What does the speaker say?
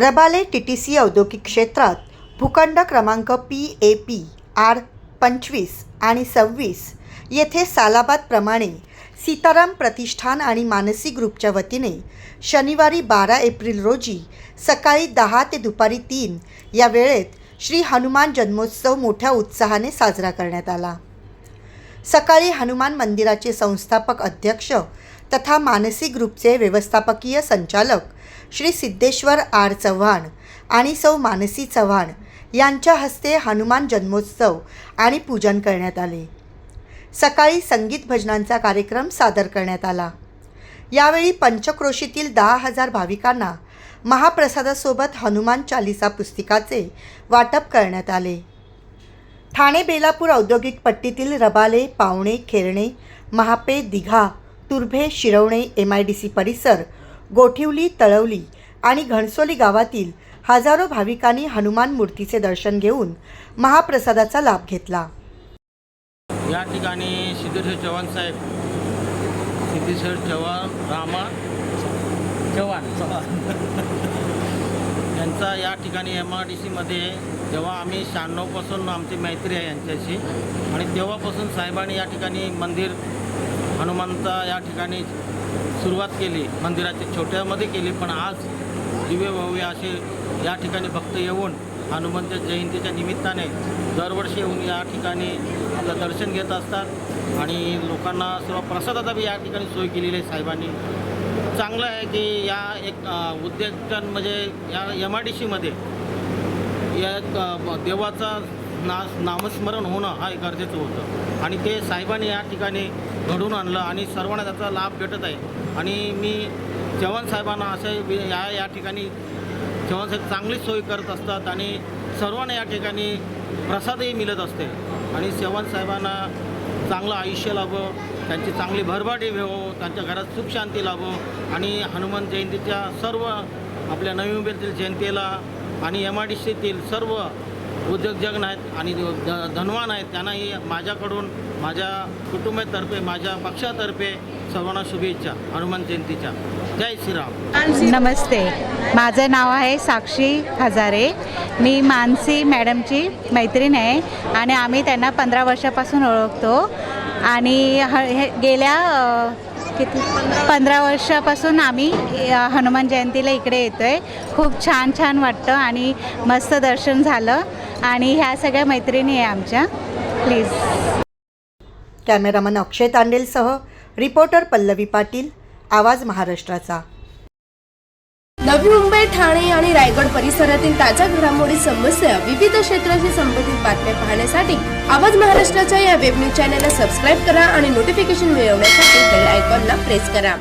Rabale T T C औद्योगिक क्षेत्रात भूखंड क्रमांक पी ए पी आर पंचवीस आणि सव्वीस येथे सालाबादप्रमाणे सीताराम प्रतिष्ठान आणि मानसी ग्रुपच्या वतीने शनिवारी बारा एप्रिल रोजी सकाळी दहा ते दुपारी तीन या वेळेत श्री हनुमान जन्मोत्सव मोठ्या उत्साहाने साजरा करण्यात आला. सकाळी हनुमान मंदिराचे संस्थापक अध्यक्ष तथा मानसी ग्रुपचे व्यवस्थापकीय संचालक श्री सिद्धेश्वर आर चव्हाण आणि सौ मानसी चव्हाण यांच्या हस्ते हनुमान जन्मोत्सव आणि पूजन करण्यात आले. सकाळी संगीत भजनांचा कार्यक्रम सादर करण्यात आला. यावेळी पंचक्रोशीतील दहा हजार भाविकांना महाप्रसादासोबत हनुमान चालिसा पुस्तिकाचे वाटप करण्यात आले. ठाणे बेलापूर औद्योगिक पट्टीतील Rabale Pawane Kherane Mahape Digha Turbhe Shirwane M I D C परिसर गोठिवली तळवली आणि घणसोली गावातील हजारो भाविकांनी हनुमान मूर्तीचे दर्शन घेऊन महाप्रसादाचा लाभ घेतला. या ठिकाणी सिद्धेश्वर चव्हाण साहेब सिद्धेश्वर चव्हाण रामा चव्हाण. यांचा या ठिकाणी एम आर डी सीमध्ये जेव्हा आम्ही शहाण्णवपासून आमची मैत्री आहे यांच्याशी आणि तेव्हापासून साहेबांनी या ठिकाणी मंदिर हनुमानचा या ठिकाणी सुरुवात केली मंदिराच्या छोट्यामध्ये केली पण आज दिव्य भव्य असे या ठिकाणी भक्त येऊन हनुमंत जयंतीच्या निमित्ताने दरवर्षी येऊन या ठिकाणी आपलं दर्शन घेत असतात. आणि लोकांना सर्व प्रसादाचा बी या ठिकाणी सोय केलेली आहे साहेबांनी. चांगलं आहे की या एक उद्योजन म्हणजे या एम आय डी सीमध्ये या एक, देवाचा ना नामस्मरण होणं हा एक गरजेचं होतं. आणि ते साहेबांनी या ठिकाणी घडून आणलं आणि सर्वांना त्याचा लाभ भेटत आहे. आणि मी चव्हाण साहेबांना असे या या ठिकाणी चव्हाण साहेब चांगली सोय करत असतात आणि सर्वांना या ठिकाणी प्रसादही मिळत असते. आणि चव्हाण साहेबांना चांगलं आयुष्य लाभो त्यांची चांगली भरभाटी व्हावो त्यांच्या घरात सुख शांती लाभो आणि हनुमान जयंतीच्या सर्व आपल्या नवी मुंबईतील जनतेला आणि एम आय डी सीतील सर्व उद्योगजग आहेत आणि धनवान आहेत त्यांनाही माझ्याकडून माझ्या कुटुंबातर्फे माझ्या पक्षातर्फे सर्वांना शुभेच्छा हनुमान जयंतीच्या. जय श्रीराम. नमस्ते. माझं नाव आहे साक्षी हजारे. मी मानसी मॅडमची मैत्रीण आहे आणि आम्ही त्यांना पंधरा वर्षापासून ओळखतो. आणि ह हे गेल्या किती? पंधरा वर्षापासून आम्ही हनुमान जयंतीला इकडे येतो आहे खूप छान छान वाटतं आणि मस्त दर्शन झालं. आणि ह्या सगळ्या मैत्रिणी आहे आमच्या. प्लीज कॅमेरामन अक्षय तांडेलसह रिपोर्टर पल्लवी पाटील आवाज महाराष्ट्राचा. नवी मुंबई ठाणे आणि रायगड परिसरातील ताज्या घडामोडी समस्या विविध क्षेत्राशी संबंधित बातम्या पाहण्यासाठी आवाज महाराष्ट्राच्या या वेब न्यूज चॅनलला सबस्क्राईब करा आणि नोटिफिकेशन मिळवण्यासाठी बेल आयकॉनला प्रेस करा.